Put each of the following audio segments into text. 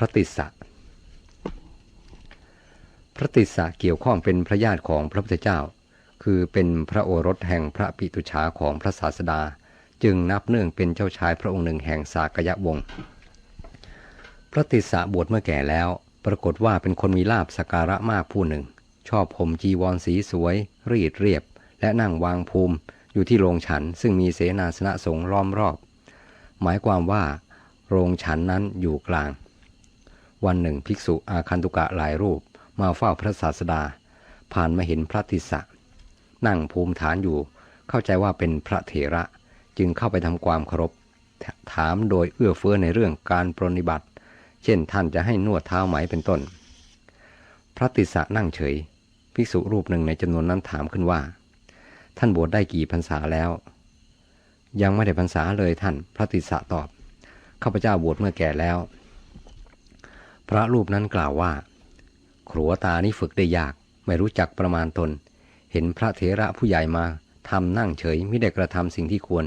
พระติสสะพระติสสะเกี่ยวข้องเป็นพระญาติของพระพุทธเจ้า คือเป็นพระโอรสแห่งพระปิตุชาของพระศาสดา จึงนับเนื่องเป็นเจ้าชายพระองค์หนึ่งแห่งสากยะวงศ์พระติสสะบวชเมื่อแก่แล้ว ปรากฏว่าเป็นคนมีลาบสการะมากผู้หนึ่ง ชอบผมจีวรสีสวย รีดเรียบ และนั่งวางภูมิอยู่ที่โรงฉันซึ่งมีเสนาสนะสงล้อมรอบ หมายความว่า โรงฉันนั้นอยู่กลาง วันหนึ่งภิกษุอาคันตุกะหลายรูปมาเฝ้าพระศาสดา ผ่านมาเห็นพระติสะนั่งภูมิฐานอยู่ เข้าใจว่าเป็นพระเถระจึงเข้าไปทำความเคารพ ถามโดยเอื้อเฟื้อในเรื่องการปรนิบัติ เช่นท่านจะให้นวดเท้าไหมเป็นต้น พระติสะนั่งเฉย ภิกษุรูปหนึ่งในจำนวนนั้นถามขึ้นว่า ท่านบวชได้กี่พรรษาแล้ว ยังไม่ได้พรรษาเลยท่าน พระติสสะตอบข้าพเจ้าบวชเมื่อแก่แล้ว พระรูปนั้นกล่าวว่าขรัวตานี่ฝึกได้ยาก ไม่รู้จักประมาณตน เห็นพระเถระผู้ใหญ่มาทำนั่งเฉยไม่ได้กระทำสิ่งที่ควร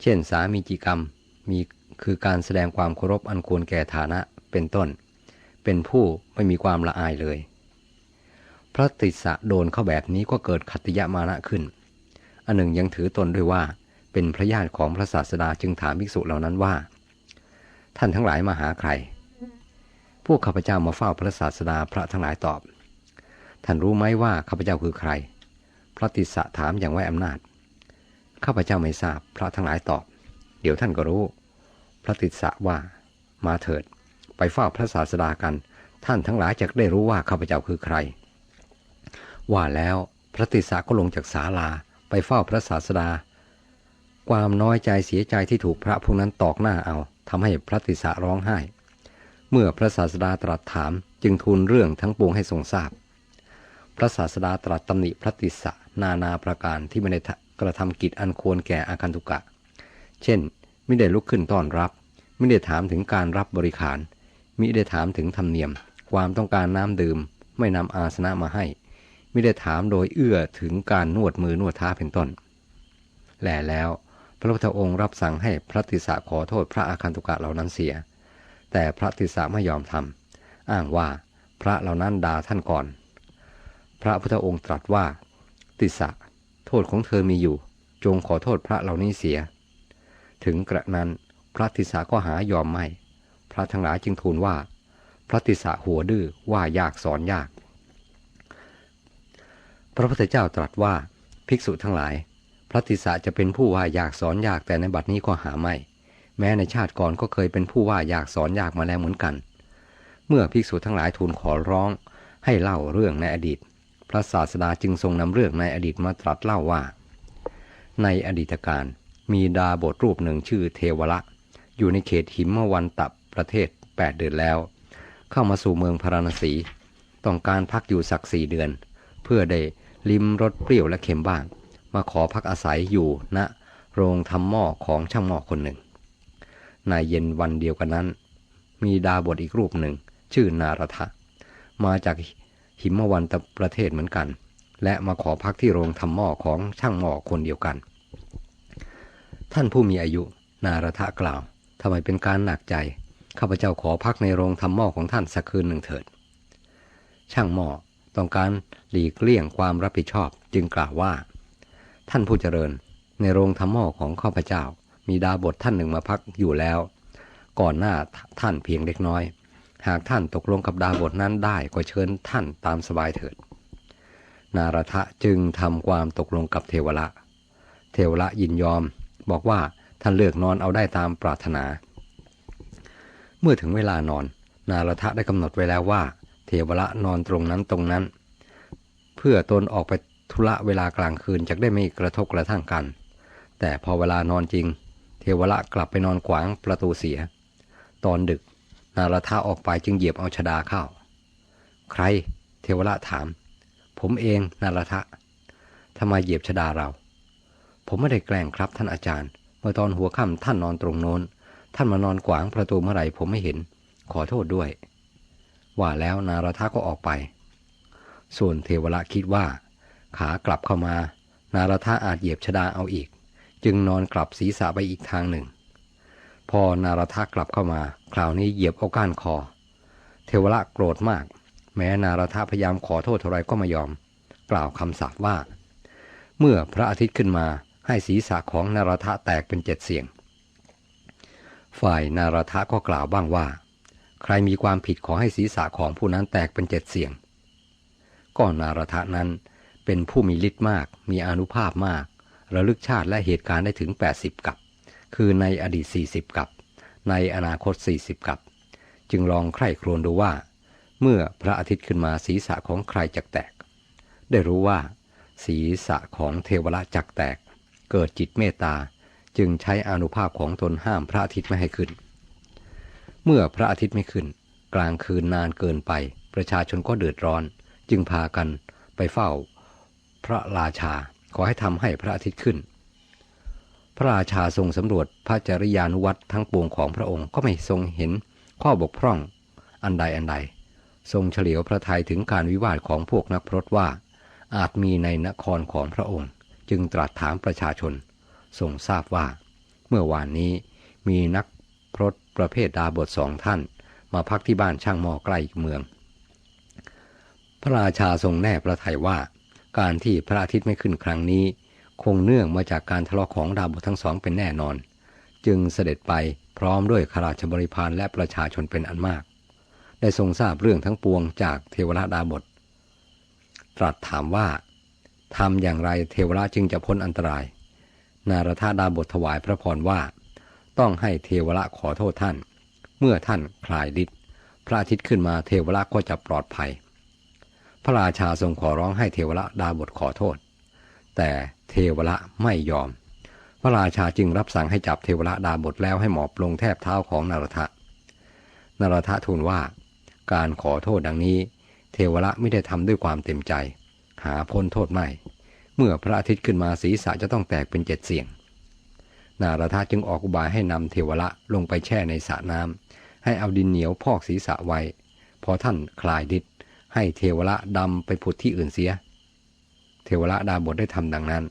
เช่นสามีจิกรรมมีคือการแสดงความเคารพอันควรแก่ฐานะเป็นต้น เป็นผู้ไม่มีความละอายเลย พระติสะโดนเข้าแบบนี้ก็เกิดขัตยมานะขึ้น อันหนึ่งยังถือตนด้วยว่า เป็นพระญาติของพระศาสดาจึงถามภิกษุเหล่านั้นว่า ท่านทั้งหลายมาหาใคร พวกข้าพเจ้ามาเฝ้าพระศาสดาพระทั้งหลายตอบ ท่านรู้ไหมว่าข้าพเจ้าคือใคร พระติสะถามอย่างไว้อำนาจ ข้าพเจ้าไม่ทราบ พระทั้งหลายตอบ เดี๋ยวท่านก็รู้ พระติสะว่า มาเถิด ไปเฝ้าพระศาสดากัน ท่านทั้งหลายจะได้รู้ว่าข้าพเจ้าคือใคร ว่าแล้วพระติสสะก็ลงจากศาลาไปเฝ้าพระศาสดา ความน้อยใจเสียใจที่ถูกพระพวกนั้นตอกหน้าเอาทำให้พระติสสะร้องไห้ เมื่อพระศาสดาตรัสถามจึงทูลเรื่องทั้งปวงให้ทรงทราบ พระศาสดาตรัสตำหนิพระติสะนานาประการที่ไม่ได้กระทำกิจอันควรแก่อาคันตุกะ เช่น ไม่ได้ลุกขึ้นต้อนรับ ไม่ได้ถามถึงการรับบริขารมิได้ถามถึงธรรมเนียม ความต้องการน้ำดื่ม ไม่นำอาสนะมาให้ไม่ได้ถามโดยเอื้อถึงการนวดมือนวดเท้าเป็นต้น แลแล้ว พระพุทธองค์รับสั่งให้พระติสสะขอโทษพระอาคันตุกะเหล่านั้นเสีย แต่พระติสสะไม่ยอมทำอ้างว่าพระเหล่านั้นด่าท่านก่อน พระพุทธองค์ตรัสว่า ติสะโทษของเธอมีอยู่ จงขอโทษพระเหล่านี้เสีย ถึงกระนั้นพระติสสะก็หายอมไม่ พระทั้งหลายจึงทูลว่า พระติสสะหัวดื้อว่ายากสอนยาก พระพุทธเจ้าตรัสว่าภิกษุทั้งหลาย พระติสสะจะเป็นผู้ว่ายากสอนยากแต่ในบัดนี้ก็หาไม่ แม้ในชาติก่อนก็เคยเป็นผู้ว่าอยากสอนอยากมาแล้วเหมือนกัน เมื่อภิกษุทั้งหลายทูลขอร้อง ให้เล่าเรื่องในอดีต พระศาสดาจึงทรงนำเรื่องในอดีตมาตรัสเล่าว่า ในอดีตการมีดาบทรูปหนึ่งชื่อเทวละ อยู่ในเขตหิมวันตับประเทศ 8 เดือนแล้ว เข้ามาสู่เมืองพาราณสี ต้องการพักอยู่สักสี่เดือน เพื่อได้ลิมรสเปรี้ยวและเค็มบ้าง มาขอพักอาศัยอยู่ณนะโรงทำหม้อของช่างหม้อคนหนึ่ง ในเย็นวันเดียวกันนั้น มีดาบทอีกรูปหนึ่ง ชื่อนารทะ มาจากหิมวันตประเทศเหมือนกัน และมาขอพักที่โรงทำหม้อของช่างหม้อคนเดียวกัน ท่านผู้มีอายุนารทะกล่าวทำไมเป็นการหนักใจข้าพเจ้าขอพักในโรงทำหม้อของท่านสักคืนหนึ่งเถิด ช่างหม้อต้องการหลีกเลี่ยงความรับผิดชอบจึงกล่าวว่า ท่านผู้เจริญในโรงทำหม้อของข้าพเจ้า มีดาบทท่านหนึ่งมาพักอยู่แล้ว ก่อนหน้าท่านเพียงเล็กน้อย หากท่านตกลงกับดาบทนั้นได้ก็เชิญท่านตามสบายเถิด นารทะจึงทำความตกลงกับเทวละ เทวละยินยอม บอกว่าท่านเลือกนอนเอาได้ตามปรารถนา เมื่อถึงเวลานอน นารทะได้กำหนดไว้แล้วว่า เทวละนอนตรงนั้นตรงนั้น เพื่อตนออกไปธุระเวลากลางคืนจะได้ไม่กระทบกระทั่งกัน แต่พอเวลานอนจริง เทวละกลับไปนอนขวางประตูเสีย ตอนดึก นารทะออกไปจึงเหยียบเอาชดาเข้า ใคร เทวละถาม ผมเองนารทะทำไมเหยียบชดาเรา ผมไม่ได้แกล้งครับท่านอาจารย์ เมื่อตอนหัวค่ำท่านนอนตรงโน้น ท่านมานอนขวางประตูเมื่อไหร่ผมไม่เห็น ขอโทษด้วย ว่าแล้วนารทะก็ออกไป ส่วนเทวละคิดว่า ขากลับเข้ามา นารทะอาจเหยียบชดาเอาอีก จึงนอนกลับศีรษะไปอีกทางหนึ่ง พอนารทะกลับเข้ามา คราวนี้เหยียบเอาก้านคอ เทวละโกรธมาก แม้นารทะพยายามขอโทษเท่าไรก็ไม่ยอม กล่าวคำสาปว่า เมื่อพระอาทิตย์ขึ้นมาให้ศีรษะของนารทะแตกเป็นเจ็ดเสียง ฝ่ายนารทะก็กล่าวบ้างว่า ใครมีความผิดขอให้ศีรษะของผู้นั้นแตกเป็นเจ็ดเสียงก็นารทะนั้นเป็นผู้มีฤทธิ์มาก มีอนุภาพมาก ระลึกชาติและเหตุการณ์ได้ถึง 80 กับ คือในอดีต 40 กับ ในอนาคต 40 กับ จึงลองใคร่ครวญดูว่า เมื่อพระอาทิตย์ขึ้นมาศีรษะของใครจักแตก ได้รู้ว่า ศีรษะของเทวละจักแตก เกิดจิตเมตตาจึงใช้อานุภาพของตนห้ามพระอาทิตย์ไม่ให้ขึ้น เมื่อพระอาทิตย์ไม่ขึ้น กลางคืนนานเกินไป ประชาชนก็เดือดร้อน จึงพากันไปเฝ้า พระราชา ขอให้ทำให้พระอาทิตย์ขึ้น พระราชาทรงสำรวจพระจริยานุวัตทั้งปวงของพระองค์ก็ไม่ทรงเห็นข้อบกพร่องอันใดอันใด ทรงเฉลียวพระทัยถึงการวิวาทของพวกนักพรตว่า อาจมีในนครของพระองค์ จึงตรัสถามประชาชน ทรงทราบว่า เมื่อวานนี้มีนักพรตประเภทดาบทสองท่าน มาพักที่บ้านช่างหมอใกล้เมือง พระราชาทรงแน่พระทัยว่า การที่พระอาทิตย์ไม่ขึ้นครั้งนี้ คงเนื่องมาจากการทะเลาะของดาบททั้งสองเป็นแน่นอน จึงเสด็จไปพร้อมด้วยขราชบริพารและประชาชนเป็นอันมาก ได้ทรงทราบเรื่องทั้งปวงจากเทวราดาบท ตรัสถามว่าทำอย่างไรเทวราจึงจะพ้นอันตราย นารธาดาบทถวายพระพรว่า ต้องให้เทวระขอโทษท่าน เมื่อท่านคลายฤทธิ์พระอาทิตย์ขึ้นมาเทวระก็จะปลอดภัย พระราชาทรงขอร้องให้เทวระดาบทขอโทษ แต่เทวระไม่ยอม พระราชาจึงรับสั่งให้จับเทวระดาบทแล้วให้หมอบลงแทบเท้าของนารทะนารทะทูลว่า การขอโทษดังนี้ เทวระไม่ได้ทำด้วยความเต็มใจ หาพ้นโทษไม่ เมื่อพระอาทิตย์ขึ้นมาศีรษะจะต้องแตกเป็นเจ็ดเสียง นารทะจึงออกอุบายให้นำเทวระลงไปแช่ในสระน้ำให้เอาดินเหนียวพอกศีรษะไว้ พอท่านคลายดิษ ให้เทวระดำไปผุดที่อื่นเสีย เทวระดาบทได้ทำดังนั้น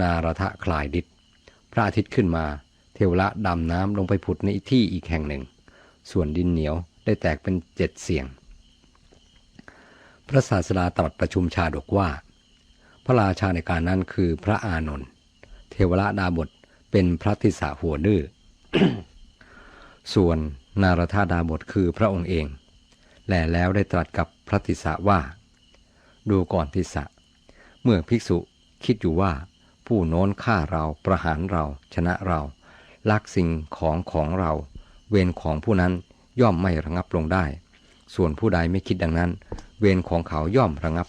นารทะคลายดิษพระอาทิตย์ขึ้นมา เทวระดำน้ำลงไปผุดในที่อีกแห่งหนึ่ง ส่วนดินเหนียวได้แตกเป็นเจ็ดเสียง พระศาสดาตรัสประชุมชาดกว่า พระราชาในการนั้นคือพระอานนท์เทวระดาบทเป็นพระทิสาหัวดื้อส่วนนารธาดาบทคือพระองค์เอง แลแล้วได้ตรัสกับพระติสะว่า ดูก่อนทิสะ เมื่อภิกษุคิดอยู่ว่า ผู้โน้นฆ่าเราประหารเราชนะเรา ลักสิ่งของของเรา เวรของผู้นั้นย่อมไม่ระงับลงได้ ส่วนผู้ใดไม่คิดดังนั้น เวรของเขาย่อมระงับ